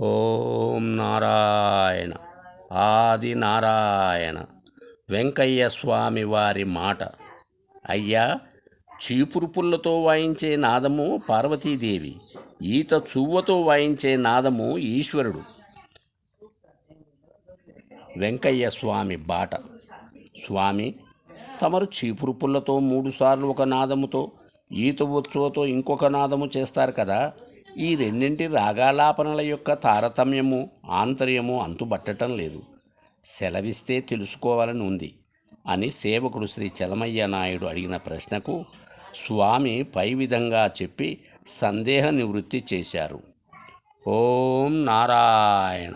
ఓం నారాయణ. ఆది నారాయణ. వెంకయ్య స్వామి వారి మాట. అయ్యా చీపురు పుల్లతో వాయించే నాదము పార్వతీదేవి. ఈత చువ్వతో వాయించే నాదము ఈశ్వరుడు. వెంకయ్య స్వామి బాట. స్వామి తమరు చీపురు పుల్లతో మూడుసార్లు ఒక నాదముతో ఈత ఉత్సవతో ఇంకొక నాదము చేస్తారు కదా? ఈ రెండింటి రాగాలాపనల యొక్క తారతమ్యము ఆంతర్యము అంతుబట్టడం లేదు. సెలవిస్తే తెలుసుకోవాలని ఉంది అని సేవకుడు శ్రీ చలమయ్య నాయుడు అడిగిన ప్రశ్నకు స్వామి పై విధంగా చెప్పి సందేహ నివృత్తి చేశారు. ఓం నారాయణ.